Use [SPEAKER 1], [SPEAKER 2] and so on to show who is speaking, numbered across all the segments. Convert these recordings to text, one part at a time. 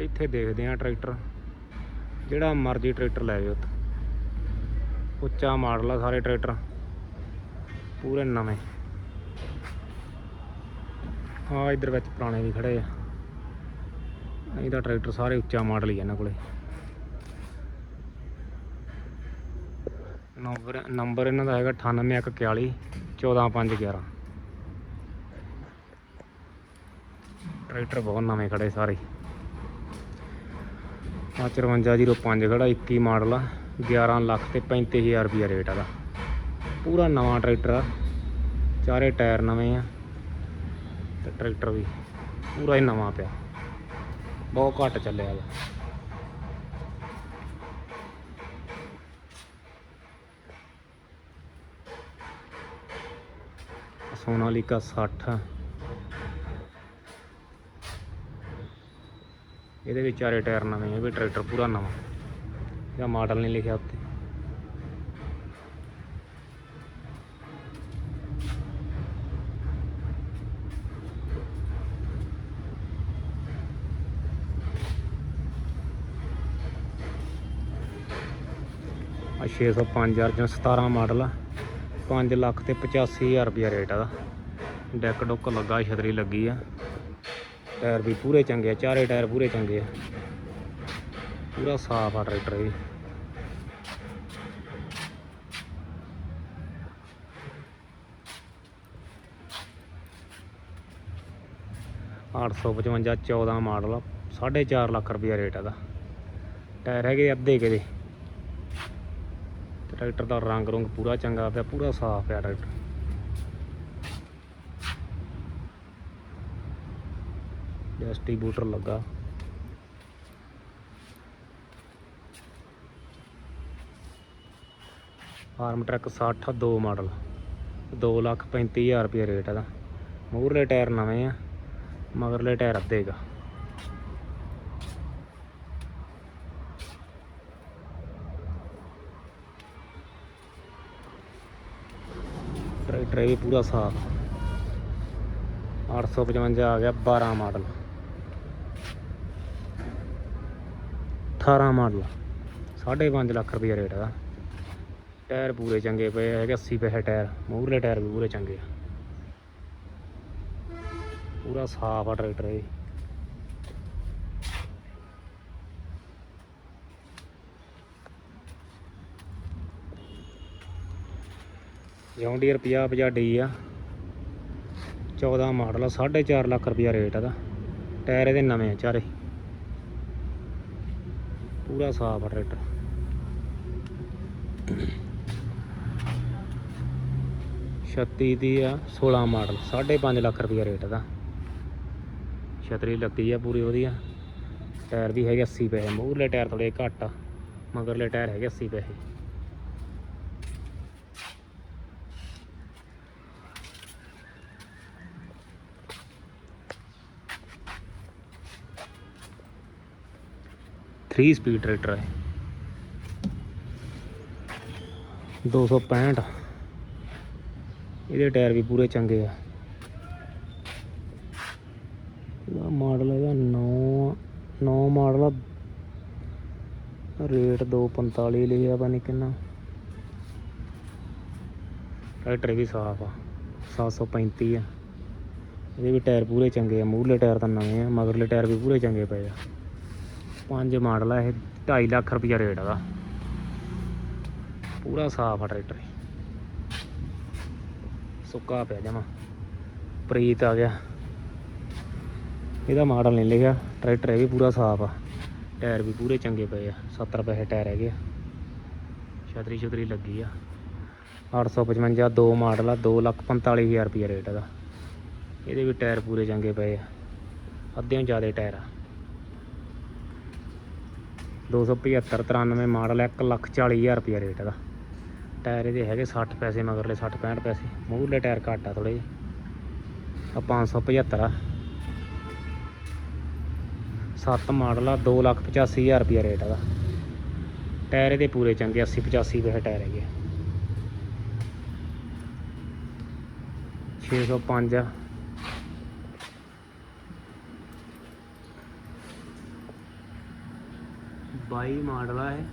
[SPEAKER 1] ਇੱਥੇ ਦੇਖਦੇ ਆ ਟਰੈਕਟਰ। ਜਿਹੜਾ ਮਰਜ਼ੀ ਟਰੈਕਟਰ ਲੈ ਜਾਓ ਉੱਚਾ ਮਾਡਲ ਆ ਸਾਰੇ ਟਰੈਕਟਰ। ਪੂਰੇ ਨਵੇਂ। ਆ ਇਧਰ ਵਿੱਚ ਪੁਰਾਣੇ ਵੀ ਖੜੇ ਆ। ਨਹੀਂ ਤਾਂ ਟਰੈਕਟਰ ਸਾਰੇ ਉੱਚਾ ਮਾਡਲ ਹੀ ਆ ਇਹਨਾਂ ਕੋਲੇ। ਨੰਬਰ ਨੰਬਰ ਇਹਨਾਂ ਦਾ ਹੈਗਾ 98141 14511 ਟਰੈਕਟਰ ਬਹੁਤ ਨਵੇਂ ਖੜੇ ਸਾਰੇ। ਆ 5405 ਖੜਾ 21 ਮਾਡਲ ਆ 11 ਲੱਖ ਤੇ 35000 ਰੁਪਿਆ ਰੇਟ ਆਦਾ ਪੂਰਾ ਨਵਾਂ ਟਰੈਕਟਰ ਆ, ਚਾਰੇ ਟਾਇਰ ਨਵੇਂ ਆ, ਤੇ ਟਰੈਕਟਰ ਵੀ ਪੂਰਾ ਹੀ ਨਵਾਂ ਪਿਆ। ਬਹੁਤ ਘੱਟ ਚੱਲਿਆ ਵਾ। ਸੋਨਾਲੀਕਾ 60 ਇਹਦੇ ਵਿੱਚ ਚਾਰੇ ਟਾਇਰ ਨਵੇਂ ਆ ਵੀ ਟਰੈਕਟਰ ਪੂਰਾ ਨਵਾਂ। ਇਹਦਾ ਮਾਡਲ ਨਹੀਂ ਲਿਖਿਆ ਉੱਤੇ। ਆ 605 ਅਰਜਨ 17 ਮਾਡਲ ਆ। 5 ਲੱਖ ਤੇ 85000 ਰੁਪਿਆ ਰੇਟ ਆ ਦਾ ਡੈਕ ਡੁੱਕ ਲੱਗਾ, ਛਤਰੀ ਲੱਗੀ ਆ। ਟਾਇਰ ਵੀ ਪੂਰੇ ਚੰਗੇ ਆ, ਚਾਰੇ ਟਾਇਰ ਪੂਰੇ ਚੰਗੇ ਆ। ਪੂਰਾ ਸਾਫ਼ ਆ ਟਰੈਕਟਰ ਵੀ। ਅੱਠ ਸੌ ਪਚਵੰਜਾ 14 ਮਾਡਲ ਆ 4.5 ਲੱਖ ਰੁਪਇਆ ਰੇਟ ਇਹਦਾ ਟਾਇਰ ਹੈਗੇ ਅੱਧੇ ਕਿਤੇ। ਟਰੈਕਟਰ ਦਾ ਰੰਗ ਰੁੰਗ ਪੂਰਾ ਚੰਗਾ ਪਿਆ, ਪੂਰਾ ਸਾਫ਼ ਪਿਆ ਟਰੈਕਟਰ। ਡਿਸਟ੍ਰੀਬਿਊਟਰ ਲੱਗਾ। ਫਾਰਮ ਟਰੱਕ 60 ਦੋ ਮਾਡਲ 2 ਲੱਖ 35000 ਰੁਪਏ ਰੇਟ ਇਹਦਾ। ਮੂਹਰਲੇ ਟਾਇਰ ਨਵੇਂ ਆ, ਮਗਰਲੇ ਟਾਇਰ ਅੱਧੇ ਗਾ ਟਰੈਕਟਰ ਵੀ ਪੂਰਾ ਸਾਫ਼। 855 ਆ ਗਿਆ 12 ਮਾਡਲ 18 ਮਾਡਲ। 5.5 ਲੱਖ ਰੁਪਏ ਰੇਟ ਦਾ ਟਾਇਰ ਪੂਰੇ ਚੰਗੇ ਪਏ ਹੈਗੇ 80 ਪੈਸੇ ਟਾਇਰ। ਮੂਹਰਲੇ ਟਾਇਰ ਵੀ ਪੂਰੇ ਚੰਗੇ ਆ। ਪੂਰਾ ਸਾਫ਼ ਆ ਟਰੈਕਟਰ ਇਹ। ਜੌਂਡੀਅਰ 50 50 ਡੀ ਆ। 14 ਮਾਡਲ ਆ 4.5 ਲੱਖ ਰੁਪਇਆ ਰੇਟ ਇਹਦਾ। ਟਾਇਰ ਇਹਦੇ ਨਵੇਂ ਆ ਚਾਰੇ। ਪੂਰਾ ਸਾਫ਼ ਆ ਟਰੈਕਟਰ। ਛੱਤੀ ਦੀ ਆ 16 ਮਾਡਲ 5.5 ਲੱਖ ਰੁਪਿਆ ਰੇਟ ਇਹਦਾ ਛਤਰੀ ਲੱਗੀ ਆ ਪੂਰੀ ਵਧੀਆ। ਟਾਇਰ ਵੀ ਹੈਗੇ 80 ਪੈਸੇ, ਮੂਹਰਲੇ ਟਾਇਰ ਥੋੜੇ ਘੱਟ ਆ, ਮਗਰਲੇ ਟਾਇਰ ਹੈਗੇ 80 ਪੈਸੇ। ਥ੍ਰੀ ਸਪੀਡ ਟਰੈਕਟਰ ਹੈ। 265 ਇਹਦੇ ਟਾਇਰ ਵੀ ਪੂਰੇ ਚੰਗੇ ਆ। ਇਹਦਾ ਮਾਡਲ ਇਹਦਾ 9 9 ਮਾਡਲ ਆ। ਰੇਟ 245 ਲਿਖਿਆ ਪਤਾ ਨਹੀਂ ਕਿੰਨਾ। ਟਰੈਕਟਰ ਵੀ ਸਾਫ਼ ਆ 735 ਆ। ਇਹਦੇ ਵੀ ਟਾਇਰ ਪੂਰੇ ਚੰਗੇ ਆ, ਮੂਹਰਲੇ ਟਾਇਰ ਤਾਂ ਨਵੇਂ ਆ, ਮਗਰਲੇ ਟਾਇਰ ਵੀ ਪੂਰੇ ਚੰਗੇ ਪਏ ਆ। ਪੰਜ ਮਾਡਲ ਆ, ਇਹ 2.5 ਲੱਖ ਰੁਪਈਆ ਰੇਟ ਇਹਦਾ ਪੂਰਾ ਸਾਫ਼ ਆ ਟਰੈਕਟਰ ਸੁੱਕਾ ਪਿਆ ਜਮਾ। ਪ੍ਰੀਤ ਆ ਗਿਆ। ਇਹਦਾ ਮਾਡਲ ਨਹੀਂ ਲਿਖਿਆ। ਟਰੈਕਟਰ ਇਹ ਵੀ ਪੂਰਾ ਸਾਫ਼ ਆ। ਟਾਇਰ ਵੀ ਪੂਰੇ ਚੰਗੇ ਪਏ ਆ। 70 ਪੈਸੇ ਟਾਇਰ ਹੈਗੇ ਆ। ਛਤਰੀ ਛਤਰੀ ਲੱਗੀ ਆ। 855 ਦੋ ਮਾਡਲ ਆ 2 ਲੱਖ 45000 ਰੁਪਏ ਰੇਟ ਇਹਦਾ। ਇਹਦੇ ਵੀ ਟਾਇਰ ਪੂਰੇ ਚੰਗੇ ਪਏ ਆ। ਅੱਧਿਓਂ ਜ਼ਿਆਦਾ ਟਾਇਰ ਆ। 275 93 ਮਾਡਲ 1 ਲੱਖ 40000 ਰੁਪਏ ਰੇਟ ਇਹਦਾ ਟਾਇਰ ਇਹਦੇ ਹੈਗੇ 60 ਪੈਸੇ, ਮਗਰਲੇ 60 65 ਪੈਸੇ। ਮੂਹਰਲੇ ਟਾਇਰ ਘੱਟ ਆ ਥੋੜੇ ਆ 575 ਆ। 7 ਮਾਡਲ ਆ 2 ਲੱਖ 85000 ਰੁਪਏ ਰੇਟ ਇਹਦਾ ਟਾਇਰ ਇਹਦੇ ਪੂਰੇ ਚੰਗੇ 80 85 ਪੈਸੇ ਟਾਇਰ ਹੈਗੇ ਆ। 605 ਆ। 22 ਮਾਡਲ ਆ ਇਹ।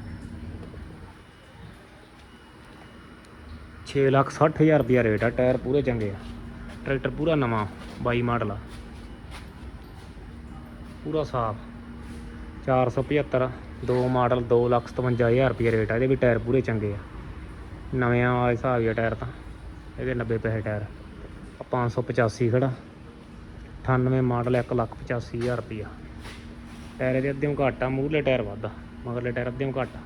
[SPEAKER 1] 6 ਲੱਖ 60 ਹਜ਼ਾਰ ਰੁਪਿਆ ਰੇਟ ਆ, ਟਾਇਰ ਪੂਰੇ ਚੰਗੇ ਆ। ਟਰੈਕਟਰ ਪੂਰਾ ਨਵਾਂ 22 ਮਾਡਲ ਆ। ਪੂਰਾ ਸਾਫ਼। 475 ਦੋ ਮਾਡਲ 2 ਲੱਖ 57 ਹਜ਼ਾਰ ਰੁਪਿਆ ਰੇਟ ਆ, ਇਹਦੇ ਵੀ ਟਾਇਰ ਪੂਰੇ ਚੰਗੇ ਆ। ਨਵਿਆਂ ਵਾਲੇ ਹਿਸਾਬ ਹੀ ਟਾਇਰ ਤਾਂ, ਇਹਦੇ 90 ਪੈਸੇ ਟਾਇਰ। ਆ 585 ਖੜਾ 98 ਮਾਡਲ 1 ਲੱਖ 85 ਹਜ਼ਾਰ ਰੁਪਿਆ ਟਾਇਰ ਇਹਦੇ ਅੱਧੇ ਘੱਟ ਆ, ਮੂਹਰਲੇ ਟਾਇਰ ਵੱਧ ਮਗਰਲੇ ਟਾਇਰ ਅੱਧੇ ਘੱਟ ਆ।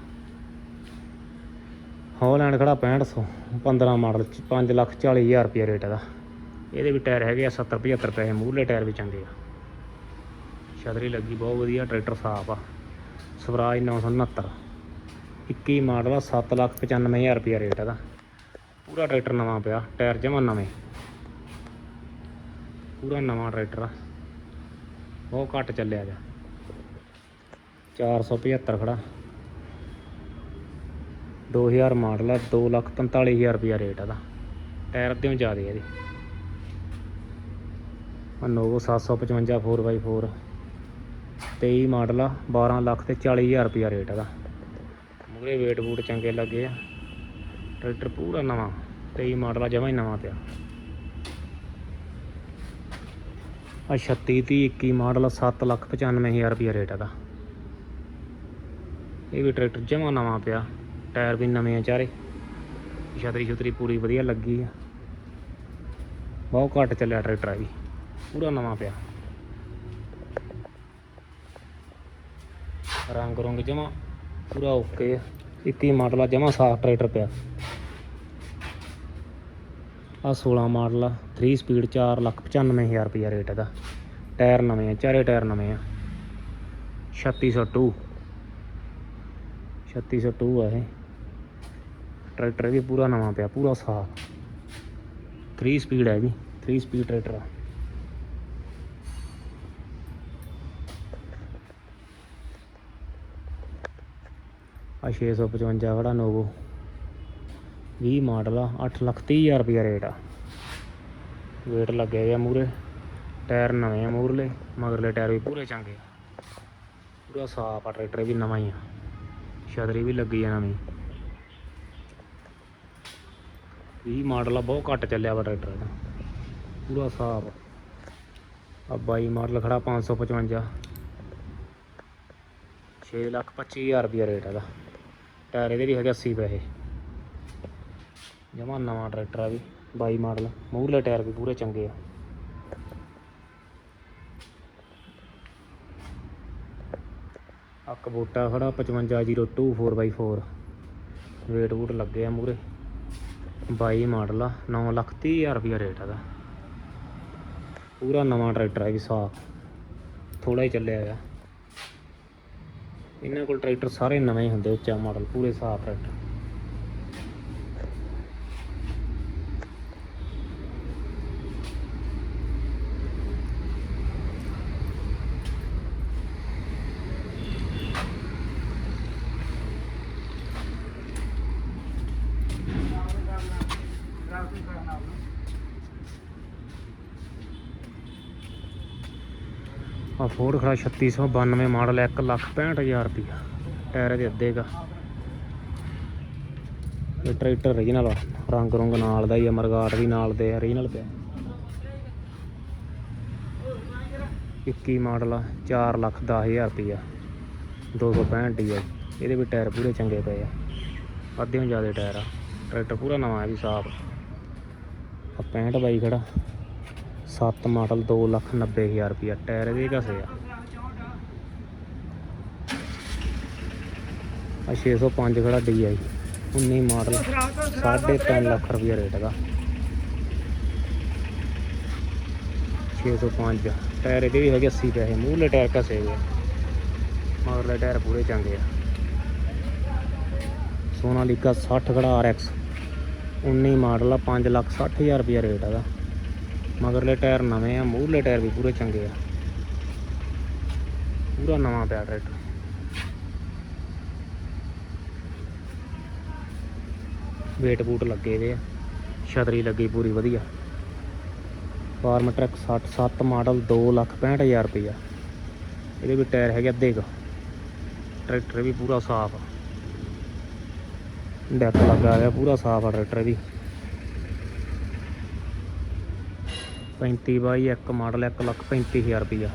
[SPEAKER 1] ਹੌਲੈਂਡ ਖੜਾ 6500 15 ਮਾਡਲ 5 ਲੱਖ 40 ਹਜ਼ਾਰ ਰੁਪਿਆ ਰੇਟ ਇਹਦਾ। ਇਹਦੇ ਵੀ ਟਾਇਰ ਹੈਗੇ ਆ 70 75 ਪੈਸੇ, ਮੂਹਰਲੇ ਟਾਇਰ ਵੀ ਚੰਗੇ ਆ। ਛਤਰੀ ਲੱਗੀ ਬਹੁਤ ਵਧੀਆ, ਟਰੈਕਟਰ ਸਾਫ਼ ਆ। ਸਵਰਾਜ 969 21 ਮਾਡਲ ਆ 7 ਲੱਖ 95 ਹਜ਼ਾਰ ਰੁਪਿਆ ਰੇਟ ਇਹਦਾ। ਪੂਰਾ ਟਰੈਕਟਰ ਨਵਾਂ ਪਿਆ, ਟਾਇਰ ਜਮਾ ਨਵੇਂ। ਪੂਰਾ ਨਵਾਂ ਟਰੈਕਟਰ ਆ। ਬਹੁਤ ਘੱਟ ਚੱਲਿਆ ਜਾ 475 ਖੜਾ। 2000 ਮਾਡਲ ਆ 2 ਲੱਖ 45000 ਰੁਪਿਆ ਰੇਟ ਇਹਦਾ। ਟਾਇਰ ਅੱਧਿਓਂ ਜ਼ਿਆਦੇ ਆ ਇਹਦੇ। ਆ ਨੋਵੋ 755 4x4 23 ਮਾਡਲ ਆ 12 ਲੱਖ ਤੇ 40000 ਰੁਪਿਆ ਰੇਟ ਇਹਦਾ। ਮੂਰੇ ਵੇਟ ਬੂਟ ਚੰਗੇ ਲੱਗੇ ਆ। ਟਰੈਕਟਰ ਪੂਰਾ ਨਵਾਂ 23 ਮਾਡਲ ਆ, ਜਮਾ ਹੀ ਨਵਾਂ ਪਿਆ। ਆ 36 30 21 ਮਾਡਲ 7 ਲੱਖ 95000 ਰੁਪਿਆ ਰੇਟ ਇਹਦਾ। ਇਹ ਵੀ ਟਰੈਕਟਰ ਜਮਾ ਨਵਾਂ ਪਿਆ, ਟਾਇਰ ਵੀ ਨਵੇਂ ਆ ਚਾਰੇ। ਛਤਰੀ ਛਤਰੀ ਪੂਰੀ ਵਧੀਆ ਲੱਗੀ ਆ। ਬਹੁਤ ਘੱਟ ਚੱਲਿਆ ਟਰੈਕਟਰ ਆ ਵੀ, ਪੂਰਾ ਨਵਾਂ ਪਿਆ। ਰੰਗ ਰੰਗ ਜਮਾ, ਪੂਰਾ ਓਕੇ ਆ। 21 ਮਾਡਲ ਆ, ਜਮਾ ਸਾਫ਼ ਟਰੈਕਟਰ ਪਿਆ। ਆ 16 ਮਾਡਲ ਆ 3 ਸਪੀਡ 4 ਲੱਖ 95000 ਰੁਪਿਆ ਰੇਟ ਇਹਦਾ। ਟਾਇਰ ਨਵੇਂ ਆ, ਚਾਰੇ ਟਾਇਰ ਨਵੇਂ ਆ। 3602 3602 ਆ ਇਹ। ਟਰੈਕਟਰ ਵੀ ਪੂਰਾ ਨਵਾਂ ਪਿਆ, ਪੂਰਾ ਸਾਫ਼। 3 ਸਪੀਡ ਹੈ ਵੀ 3 ਸਪੀਡ ਟਰੈਕਟਰ ਆ। ਆ 655 ਵਾਲਾ ਨੋਵੋ 20 ਮਾਡਲ ਆ 8 ਲੱਖ 30 ਹਜ਼ਾਰ ਰੁਪਿਆ ਰੇਟ ਆ। ਵੇਟ ਲੱਗਿਆ ਹੋਏ ਆ ਮੂਰੇ ਟਾਇਰ ਨਵੇਂ ਆ ਮੂਰਲੇ ਮਗਰਲੇ ਟਾਇਰ ਵੀ ਪੂਰੇ ਚੰਗੇ ਆ। ਪੂਰਾ ਸਾਫ਼ ਆ, ਟਰੈਕਟਰ ਵੀ ਨਵਾਂ ਹੀ ਆ। ਛਤਰੀ ਵੀ ਲੱਗੀ ਆ ਨਵੀਂ। 20 ਮਾਡਲ ਆ, ਬਹੁਤ ਘੱਟ ਚੱਲਿਆ ਵਾ ਟਰੈਕਟਰ ਦਾ ਪੂਰਾ ਸਾਫ਼। ਆ 22 ਮਾਡਲ ਖੜਾ 555 6 ਲੱਖ 25 ਹਜ਼ਾਰ ਰੁਪਿਆ ਰੇਟ ਇਹਦਾ। ਟਾਇਰ ਇਹਦੇ ਵੀ ਹੈਗੇ 80 ਪੈਸੇ। ਜਮਾ ਨਵਾਂ ਟਰੈਕਟਰ ਆ ਵੀ, ਬਾਈ ਮਾਡਲ। ਮੂਹਰਲੇ ਟਾਇਰ ਵੀ ਪੂਰੇ ਚੰਗੇ ਆ। ਅੱਕ ਬੋਟਾ ਖੜਾ 5502 4x4 ਵੇਟ ਵੂਟ ਲੱਗੇ ਆ ਮੂਰੇ। 22 ਮਾਡਲ ਆ 9 ਲੱਖ 30 ਹਜ਼ਾਰ ਰੁਪਿਆ ਰੇਟ ਹੈਗਾ ਪੂਰਾ ਨਵਾਂ ਟਰੈਕਟਰ ਹੈ ਵੀ ਸਾਫ਼। ਥੋੜਾ ਹੀ ਚੱਲਿਆ ਆ ਇਹਨਾਂ ਕੋਲ ਟਰੈਕਟਰ ਸਾਰੇ ਨਵੇਂ ਹੀ ਹੁੰਦੇ, ਉੱਚਾ ਮਾਡਲ, ਪੂਰੇ ਸਾਫ਼ ਟਰੈਕਟਰ। ਆ ਫੋਰਡ ਖੜਾ 3692 ਮਾਡਲ 1 ਲੱਖ 65000 ਰੁਪਇਆ ਟਾਇਰ ਦੇ ਅੱਧੇ ਦਾ ਇਹ ਟਰੈਕਟਰ ਰੀਜਨਲ ਰੰਗ ਰੁੰਗ ਨਾਲ ਦਾ ਹੀ ਆ ਵੀ ਨਾਲ ਦੇ ਆ ਰੀਜਨਲ ਪਿਆ। 21 ਮਾਡਲ ਆ 4 ਲੱਖ 10000 ਰੁਪਇਆ 265 ਡੀ ਆ। ਇਹਦੇ ਵੀ ਟਾਇਰ ਪੂਰੇ ਚੰਗੇ ਪਏ ਆ। ਅੱਧੇ ਅੱਧਿਓਂ ਜ਼ਿਆਦਾ ਟਾਇਰ ਆ। ਟਰੈਕਟਰ ਪੂਰਾ ਨਵਾਂ ਹੈ ਵੀ ਸਾਫ਼। ਆ 65 ਬਾਈ ਖੜਾ। 7 ਮਾਡਲ 2 ਲੱਖ 90 ਹਜ਼ਾਰ ਰੁਪਇਆ। ਟਾਇਰ ਇਹਦੇ ਘਸੇ ਆ? ਆ 605 ਖੜਾ DI 19 ਮਾਡਲ 3.5 ਲੱਖ ਰੁਪਇਆ ਰੇਟ ਦਾ 605 ਟਾਇਰ ਇਹਦੇ ਵੀ ਹੈਗੇ 80 ਪੈਸੇ। ਮੂਹਲੇ ਟਾਇਰ ਘਸੇ ਹੋਏ ਆ। ਮਗਰਲੇ ਟਾਇਰ ਪੂਰੇ ਚੰਗੇ ਆ। ਸੋਨਾਲੀਕਾ 60 ਖੜਾ RX 19 ਮਾਡਲ ਆ 5 ਲੱਖ 60 ਹਜ਼ਾਰ ਰੁਪਇਆ ਰੇਟ ਇਹਦਾ। ਮਗਰਲੇ ਟਾਇਰ ਨਵੇਂ ਆ, ਮੂਹਰਲੇ ਟਾਇਰ ਵੀ ਪੂਰੇ ਚੰਗੇ ਆ। ਪੂਰਾ ਨਵਾਂ ਪਿਆ ਟਰੈਕਟਰ। ਵੇਟ ਬੂਟ ਲੱਗੇ ਵੇ ਆ, ਛਤਰੀ ਲੱਗੀ ਪੂਰੀ ਵਧੀਆ। ਫਾਰਮ ਟਰੱਕ 67 ਮਾਡਲ 2 ਲੱਖ 65 ਹਜ਼ਾਰ ਰੁਪਇਆ। ਇਹਦੇ ਵੀ ਟਾਇਰ ਹੈਗੇ ਅੱਧੇ ਕੁ। ਟਰੈਕਟਰ ਵੀ ਪੂਰਾ ਸਾਫ਼ ਆ। ਡੈਕ ਲੱਗਾ ਹੋਇਆ ਪੂਰਾ ਸਾਫ਼ ਆ ਟਰੈਕਟਰ ਵੀ। 35 ਬਾਈ ਇੱਕ ਮਾਡਲ 1 ਲੱਖ 35000 ਰੁਪਈਆ।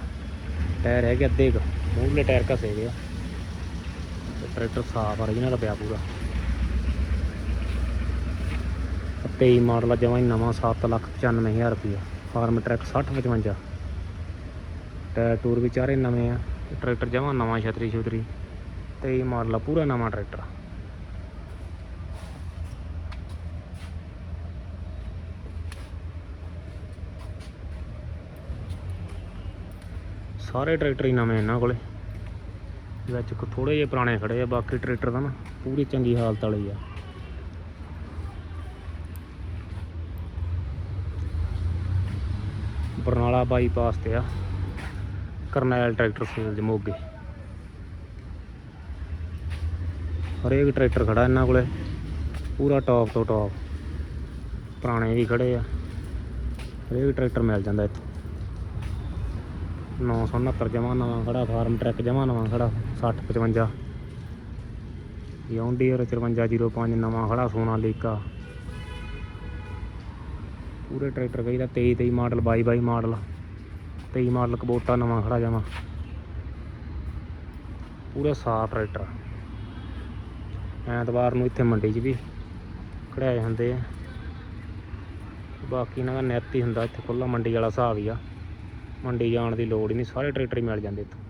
[SPEAKER 1] ਟਾਇਰ ਹੈਗੇ ਅੱਧੇ ਕੁ, ਮੂਹਰਲੇ ਟਾਇਰ ਘਸੇ ਗਏ ਆ। ਟਰੈਕਟਰ ਸਾਫ਼ origignal ਪਿਆ ਪੂਰਾ। 23 ਮਾਡਲ ਜਮਾ ਹੀ ਨਵਾਂ 7 ਲੱਖ 95000 ਰੁਪਈਆ। ਫਾਰਮ ਟਰੈਕ 60 55 ਟਾਇਰ ਟੂਰ ਵੀ ਚਾਰੇ ਨਵੇਂ ਆ ਟਰੈਕਟਰ ਜਮਾਂ ਨਵਾਂ ਛਤਰੀ ਛੁਤਰੀ 23 ਮਾਡਲ ਪੂਰਾ ਨਵਾਂ ਟਰੈਕਟਰ। ਸਾਰੇ ਟਰੈਕਟਰ ਹੀ ਨਵੇਂ ਇਹਨਾਂ ਕੋਲੇ। ਵਿੱਚ ਕੋ ਥੋੜੇ ਜਿਹੇ ਪੁਰਾਣੇ ਖੜੇ ਆ, ਬਾਕੀ ਟਰੈਕਟਰ ਤਾਂ ਨਾ ਪੂਰੀ ਚੰਗੀ ਹਾਲਤ ਵਾਲੇ ਆ। ਬਰਨਾਲਾ ਬਾਈਪਾਸ ਤੇ ਆ, ਕਰਨੈਲ ਟਰੈਕਟਰ ਸੇਲ ਮੋਗੇ। ਹਰੇਕ ਟਰੈਕਟਰ ਖੜਾ ਇਹਨਾਂ ਕੋਲੇ, ਪੂਰਾ ਟੌਪ ਤੋਂ ਟੌਪ ਪੁਰਾਣੇ ਵੀ ਖੜੇ ਆ। ਹਰੇਕ ਟਰੈਕਟਰ ਮਿਲ ਜਾਂਦਾ ਇੱਥੇ। 969 ਜਮਾ ਨਵਾਂ ਖੜਾ, ਫਾਰਮ ਟਰੈਕ ਜਮਾ ਨਵਾਂ ਖੜਾ 60 55 ਯੌਂਡੀਅਰ 5405 ਨਵਾਂ ਖੜਾ, ਸੋਨਾ ਲੀਕਾ। ਪੂਰੇ ਟਰੈਕਟਰ ਕਹੀਦਾ 23 23 ਮਾਡਲ 22 22 ਮਾਡਲ। 23 ਮਾਡਲ ਕਬੋਟਾ, ਨਵਾਂ ਖੜਾ ਜਮਾ। ਪੂਰੇ ਸਾਫ਼ ਟਰੈਕਟਰ। ਐਤਵਾਰ ਨੂੰ ਇੱਥੇ ਮੰਡੀ 'ਚ ਵੀ ਖੜਾਏ ਹੁੰਦੇ ਆ। ਬਾਕੀ ਇਹਨਾਂ ਦਾ ਨੈਤ ਹੀ ਹੁੰਦਾ, ਇੱਥੇ ਖੁੱਲਾ ਮੰਡੀ ਵਾਲਾ ਹਿਸਾਬ ਹੀ ਆ। ਮੰਡੀ ਜਾਣ ਦੀ ਲੋੜ ਹੀ ਨਹੀਂ ਸਾਰੇ ਟਰੈਕਟਰ ਹੀ ਮਿਲ ਜਾਂਦੇ ਇੱਥੋਂ।